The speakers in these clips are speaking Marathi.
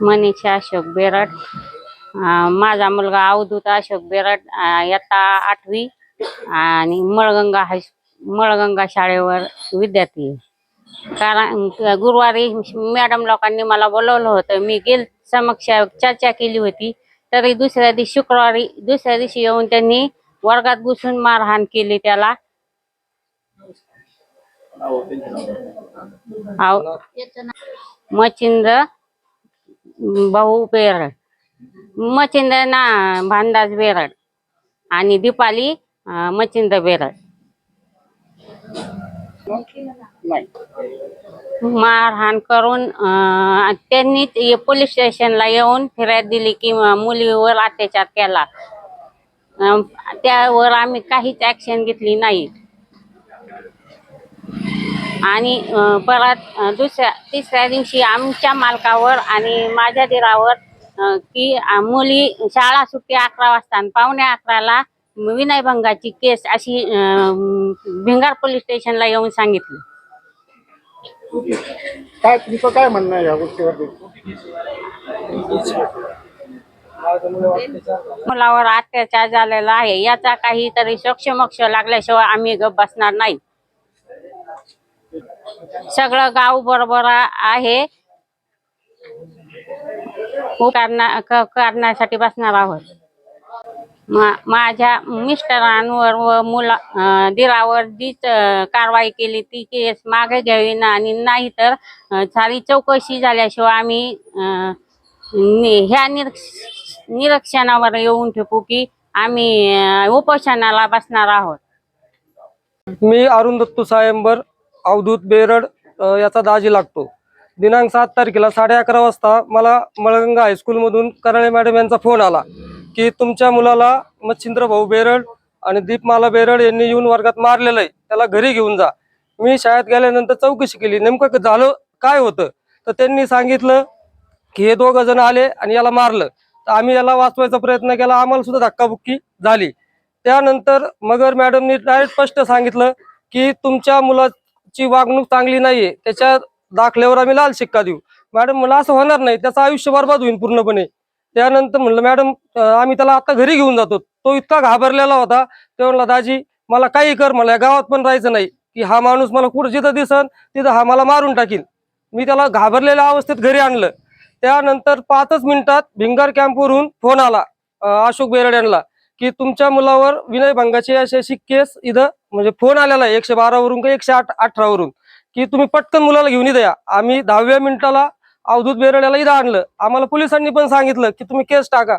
मनीषा अशोक बेरड माझा मुलगा अवधूत अशोक बेरड इयत्ता आठवी आणि मळगंगा हाय मळगंगा शाळेवर विद्यार्थी. कारण गुरुवारी मॅडम लोकांनी मला बोलवलं होतं मी गेल समक्ष चर्चा केली होती तरी दुसऱ्या दिवशी शुक्रवारी दुसऱ्या दिवशी येऊन त्यांनी वर्गात घुसून मारहाण केली त्याला मच्छिंद्र भाऊ बेरड मच्छिंद्र ना भानदास बेरड आणि दीपाली अं, मच्छिंद्र बेरड मारहाण करून अं, त्यांनी पोलीस स्टेशनला येऊन फिर्याद दिली की मुलीवर अत्याचार केला. त्यावर आम्ही काहीच ऍक्शन घेतली नाही. आणि परत दुसऱ्या तिसऱ्या दिवशी आमच्या मालकावर आणि माझ्या दिरावर की मुली शाळा सुट्टी अकरा वाजता आणि पावणे अकराला विनयभंगाची केस अशी भिंगार पोलीस स्टेशनला येऊन सांगितली. काय तुमचं काय म्हणणं आहे या गोष्टीवरती? मुलावर अत्याचार झालेला आहे. याचा काहीतरी सक्षमक्ष लागल्याशिवाय आम्ही गप बसणार नाही. सगळं गाव बरोबर आहे. करण्यासाठी बसणार आहोत. मा- माझ्या मिस्टरांवर व मुला दिरावर जी कारवाई केली. ती केस मागे घ्यावी ना आणि नाही तर सारी चौकशी झाल्याशिवाय आम्ही ह्या निरक्ष निरीक्षणावर येऊन ठेवू की आम्ही उपोषणाला बसणार आहोत. मी अरुण दत्तू सायंबर अवधूत बेरड याचा दाजी लागतो. दिनांक सात तारखेला साडे अकरा वाजता मला मळगंगा हायस्कूलमधून कराळे मॅडम यांचा फोन आला की तुमच्या मुलाला मच्छिंद्र भाऊ बेरड आणि दीपमाला बेरड यांनी येऊन वर्गात मारलेलं आहे. त्याला घरी घेऊन जा. मी शाळेत गेल्यानंतर चौकशी केली. नेमकं झालं काय होतं? तर त्यांनी सांगितलं की हे दोघं जण आले आणि याला मारलं. तर आम्ही याला वाचवायचा प्रयत्न केला. आम्हाला सुद्धा धक्काबुक्की झाली. त्यानंतर मगर मॅडमनी डायरेक्ट स्पष्ट सांगितलं की तुमच्या ची वागणूक चांगली नाहीये त्याच्या दाखल्यावर आम्ही लाल शिक्का देऊ. मॅडम म्हणलं असं होणार नाही त्याचं आयुष्य बर्बाद होईल पूर्णपणे. त्यानंतर म्हणलं मॅडम आम्ही त्याला आता घरी घेऊन जातो. तो इतका घाबरलेला होता ते म्हणला दाजी मला काही कर मला या गावात पण राहायचं नाही की हा माणूस मला कुठं जिथं दिसन तिथं हा मला मारून टाकील मी त्याला घाबरलेल्या अवस्थेत घरी आणलं. त्यानंतर पाचच मिनिटात भिंगार कॅम्पवरून फोन आला अशोक बेरड यांना. की तुमच्या मुलावर विनयभंगाची अशी अशी केस इथं म्हणजे फोन आलेला आहे एकशे बारावरून का एकशे आठ अठरावरून की तुम्ही पटकन मुलाला घेऊन द्या या. आम्ही दहाव्या मिनिटाला अवधूत बेरड्याला इथं आणलं. आम्हाला पोलिसांनी पण सांगितलं की तुम्ही केस टाका.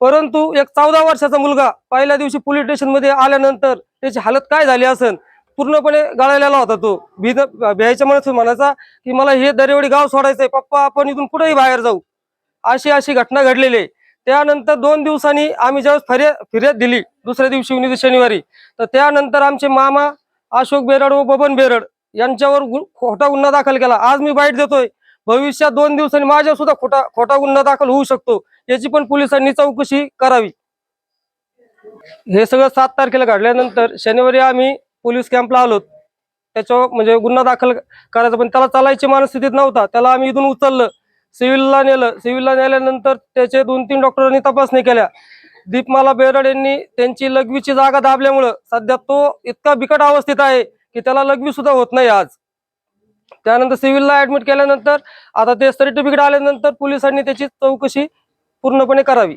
परंतु एक चौदा वर्षाचा मुलगा पहिल्या दिवशी पोलीस स्टेशनमध्ये आल्यानंतर त्याची हालत काय झाली असेल पूर्णपणे गाळलेला होता तो. भीद भ्यायच्या म्हणत म्हणायचा की मला हे दरेवडी गाव सोडायचंय पप्पा आपण इथून कुठेही बाहेर जाऊ. अशी अशी घटना घडलेली आहे. त्यानंतर दोन दिवसांनी आम्ही ज्यावेळेस फिर्याद फिर्याद दिली दुसऱ्या दिवशी म्हणजे शनिवारी तर त्यानंतर आमचे मामा अशोक बेरड व बबन बेरड यांच्यावर गु- खोटा गुन्हा दाखल केला. आज मी बाईट देतोय भविष्यात दोन दिवसांनी माझ्या सुद्धा खोटा खोटा गुन्हा दाखल होऊ शकतो याची पण पोलिसांनी चौकशी करावी. हे सगळं सात तारखेला घडल्यानंतर शनिवारी आम्ही पोलीस कॅम्पला आलो. त्याच्यावर म्हणजे गुन्हा दाखल करायचा पण त्याला चालायची मानस्थितीत नव्हता त्याला आम्ही इथून उचललं. सिव्हिलला नेलं. सिव्हिलला नेल्यानंतर त्याचे दोन तीन डॉक्टरांनी तपासणी केल्या. दीपमाला बेरड यांनी त्यांची लघवीची जागा दाबल्यामुळं सध्या तो इतका बिकट अवस्थेत आहे की त्याला लघवी सुद्धा होत नाही आज. त्यानंतर सिव्हिलला ऍडमिट केल्यानंतर आता ते सर्टिफिकेट आल्यानंतर पोलिसांनी त्याची चौकशी पूर्णपणे करावी.